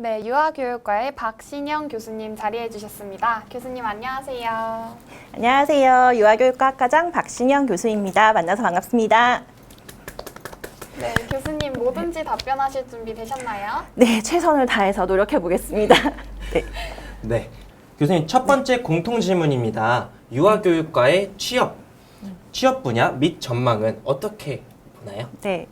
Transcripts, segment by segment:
네, 유아교육과의 박신영 교수님 자리해 주셨습니다. 교수님 안녕하세요. 안녕하세요. 유아교육과 학과장 박신영 교수입니다. 만나서 반갑습니다. 네, 교수님 뭐든지 답변하실 준비 되셨나요? 네, 최선을 다해서 노력해 보겠습니다. 네. 네. 교수님 첫 번째 공통 질문입니다. 유아교육과의 취업, 취업 분야 및 전망은 어떻게 보나요? 네.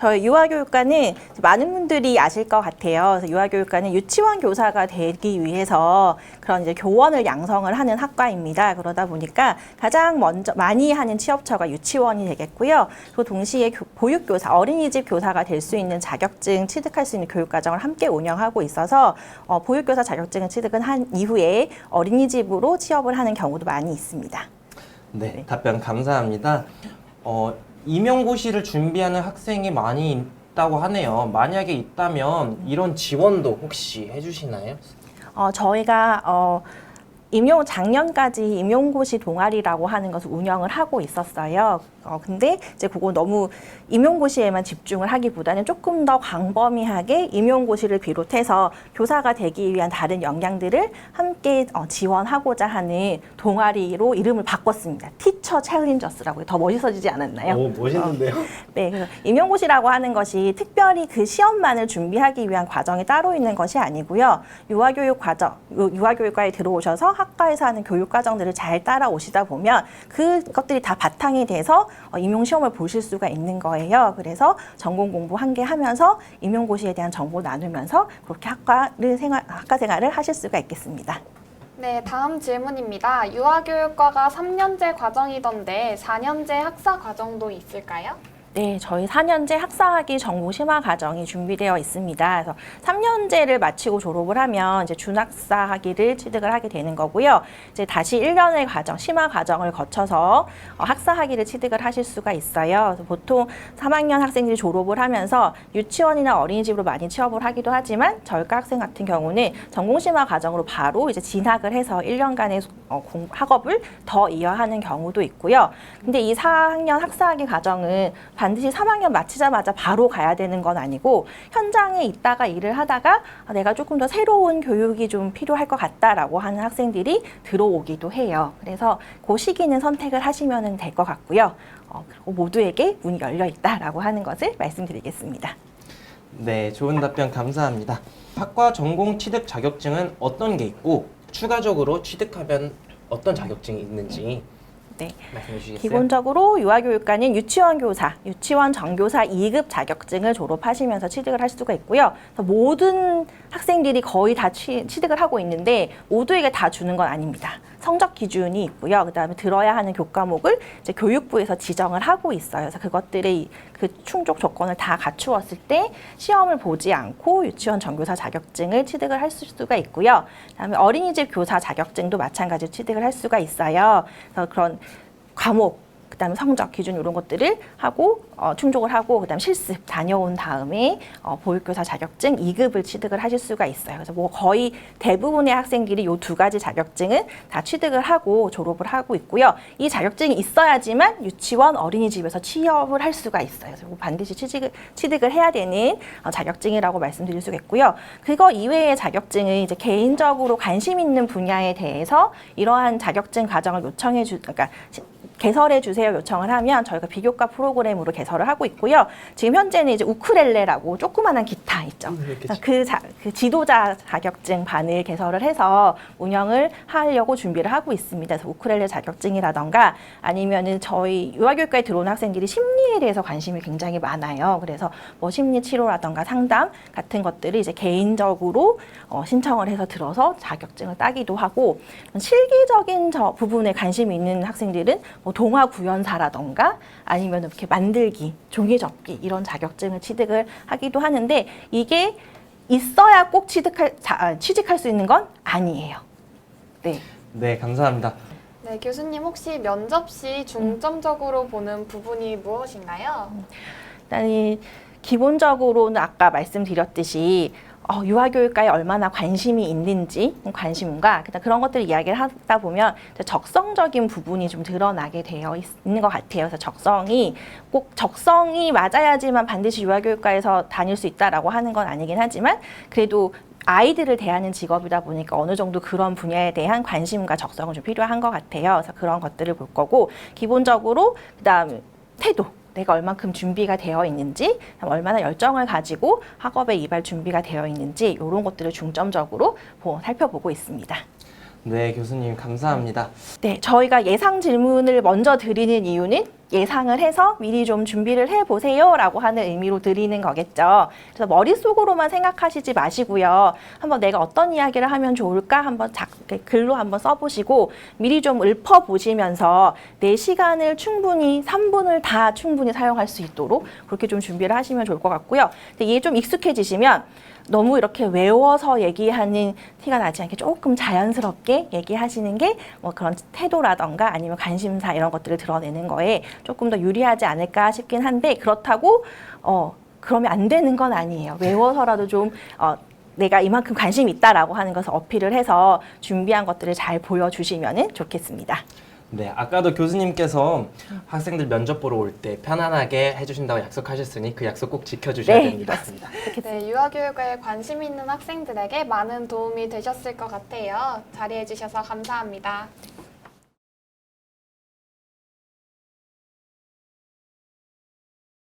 저희 유아교육과는 많은 분들이 아실 것 같아요. 그래서 유아교육과는 유치원 교사가 되기 위해서 그런 이제 교원을 양성을 하는 학과입니다. 그러다 보니까 가장 먼저 많이 하는 취업처가 유치원이 되겠고요. 그 동시에 교- 보육교사, 어린이집 교사가 될 수 있는 자격증 취득할 수 있는 교육과정을 함께 운영하고 있어서 어, 보육교사 자격증을 취득은 한 이후에 어린이집으로 취업을 하는 경우도 많이 있습니다. 네, 답변 감사합니다. 어, 임용고시를 준비하는 학생이 많이 있다고 하네요. 만약에 있다면 이런 지원도 혹시 해주시나요? 어, 저희가 어, 임용 작년까지 임용고시 동아리라고 하는 것을 운영을 하고 있었어요. 어, 근데 이제 그거 너무 임용고시에만 집중을 하기보다는 조금 더 광범위하게 임용고시를 비롯해서 교사가 되기 위한 다른 역량들을 함께 어, 지원하고자 하는 동아리로 이름을 바꿨습니다. 티 처 챌린저스라고 더 멋있어지지 않았나요? 오, 멋있는데요? 네, 그래서 임용고시라고 하는 것이 특별히 그 시험만을 준비하기 위한 과정이 따로 있는 것이 아니고요. 유아교육 과정, 유- 유아교육과에 들어오셔서 학과에서 하는 교육 과정들을 잘 따라오시다 보면 그것들이 다 바탕이 돼서 어, 임용시험을 보실 수가 있는 거예요. 그래서 전공 공부 한 개 하면서 임용고시에 대한 정보 나누면서 그렇게 학과를 생활, 학과 생활을 하실 수가 있겠습니다. 네, 다음 질문입니다. 유아교육과가 3년제 과정이던데 4년제 학사 과정도 있을까요? 네, 저희 4년제 학사학위 정보 심화 과정이 준비되어 있습니다. 그래서 3년제를 마치고 졸업을 하면 이제 준학사 학위를 취득을 하게 되는 거고요. 이제 다시 1년의 과정, 심화 과정을 거쳐서 어, 학사 학위를 취득을 하실 수가 있어요. 그래서 보통 3학년 학생들이 졸업을 하면서 유치원이나 어린이집으로 많이 취업을 하기도 하지만 저희과 학생 같은 경우는 전공 심화 과정으로 바로 이제 진학을 해서 1년간의 어, 공- 학업을 더 이어하는 경우도 있고요. 근데 이 4학년 학사 학위 과정은 반드시 3학년 마치자마자 바로 가야 되는 건 아니고 현장에 있다가 일을 하다가 아, 내가 조금 더 새로운 교육이 좀 필요할 것 같다라고 하는 학생들이 들어오기도 해요. 그래서 그 시기는 선택을 하시면 될 것 같고요. 어, 그리고 모두에게 문이 열려 있다라고 하는 것을 말씀드리겠습니다. 네, 좋은 답변 감사합니다. 학과 전공 취득 자격증은 어떤 게 있고 추가적으로 취득하면 어떤 자격증이 있는지 네. 말씀해 주시겠어요? 기본적으로 유아교육과는 유치원 교사, 유치원 정교사 2급 자격증을 졸업하시면서 취득을 할 수가 있고요. 그래서 모든 학생들이 거의 다 취, 취득을 하고 있는데 모두에게 다 주는 건 아닙니다. 성적 기준이 있고요. 그다음에 들어야 하는 교과목을 이제 교육부에서 지정을 하고 있어요. 그래서 그것들의 그 충족 조건을 다 갖추었을 때 시험을 보지 않고 유치원 정교사 자격증을 취득을 할 수가 있고요. 그다음에 어린이집 교사 자격증도 마찬가지로 취득을 할 수가 있어요. 그래서 그런 과목 그다음에 성적 기준 이런 것들을 하고 어, 충족을 하고 그다음 실습 다녀온 다음에 어, 보육교사 자격증 2급을 취득을 하실 수가 있어요. 그래서 뭐 거의 대부분의 학생들이 이두 가지 자격증은 다 취득을 하고 졸업을 하고 있고요. 이 자격증이 있어야지만 유치원 어린이집에서 취업을 할 수가 있어요. 그래서 반드시 취직을, 취득을 해야 되는 어, 자격증이라고 말씀드릴 수가 있고요. 그거 이외의 자격증은 이제 개인적으로 관심 있는 분야에 대해서 이러한 자격증 과정을 요청해 주, 그러니까 시- 개설해 주세요 요청을 하면 저희가 비교과 프로그램으로 개설을 하고 있고요. 지금 현재는 이제 우쿨렐레라고 조그만한 기타 있죠. 음, 이렇게 그, 자, 그 지도자 자격증 반을 개설을 해서 운영을 하려고 준비를 하고 있습니다. 그래서 우쿨렐레 자격증이라던가 아니면은 저희 유아교육과에 들어오는 학생들이 심리에 대해서 관심이 굉장히 많아요. 그래서 뭐 심리 치료라던가 상담 같은 것들을 이제 개인적으로 어, 신청을 해서 들어서 자격증을 따기도 하고 실기적인 저 부분에 관심이 있는 학생들은 뭐 동화 구연사라던가 아니면 이렇게 만들기, 종이 접기 이런 자격증을 취득을 하기도 하는데 이게 있어야 꼭 취득할 자, 아, 취직할 수 있는 건 아니에요. 네. 네, 감사합니다. 네, 교수님 혹시 면접 시 중점적으로 보는 부분이 무엇인가요? 일단 이 기본적으로는 아까 말씀드렸듯이 어, 유아교육과에 얼마나 관심이 있는지 관심과 그다음 그런 것들 이야기를 하다 보면 적성적인 부분이 좀 드러나게 되어 있, 는것 같아요. 그래서 적성이 꼭 적성이 맞아야지만 반드시 유아교육과에서 다닐 수 있다라고 하는 건 아니긴 하지만 그래도 아이들을 대하는 직업이다 보니까 어느 정도 그런 분야에 대한 관심과 적성은 좀 필요한 것 같아요. 그래서 그런 것들을 볼 거고 기본적으로 그다음 태도. 내가 얼만큼 준비가 되어 있는지, 얼마나 열정을 가지고 학업에 이발 준비가 되어 있는지 이런 것들을 중점적으로 보- 살펴보고 있습니다. 네, 교수님 감사합니다. 네, 저희가 예상 질문을 먼저 드리는 이유는 예상을 해서 미리 좀 준비를 해 보세요 라고 하는 의미로 드리는 거겠죠. 그래서 머릿속으로만 생각하시지 마시고요. 한번 내가 어떤 이야기를 하면 좋을까 한번 작, 글로 한번 써보시고 미리 좀 읊어 보시면서 내 시간을 충분히 3분을 다 충분히 사용할 수 있도록 그렇게 좀 준비를 하시면 좋을 것 같고요. 이게 좀 익숙해지시면 너무 이렇게 외워서 얘기하는 티가 나지 않게 조금 자연스럽게 얘기하시는 게 뭐 그런 태도라던가 아니면 관심사 이런 것들을 드러내는 거에 조금 더 유리하지 않을까 싶긴 한데 그렇다고 어 그러면 안 되는 건 아니에요. 외워서라도 좀 어, 내가 이만큼 관심이 있다라고 하는 것을 어필을 해서 준비한 것들을 잘 보여주시면 좋겠습니다. 네, 아까도 교수님께서 학생들 면접 보러 올 때 편안하게 해주신다고 약속하셨으니 그 약속 꼭 지켜주셔야 네, 됩니다. 네, 유아교육에 관심 있는 학생들에게 많은 도움이 되셨을 것 같아요. 자리해주셔서 감사합니다.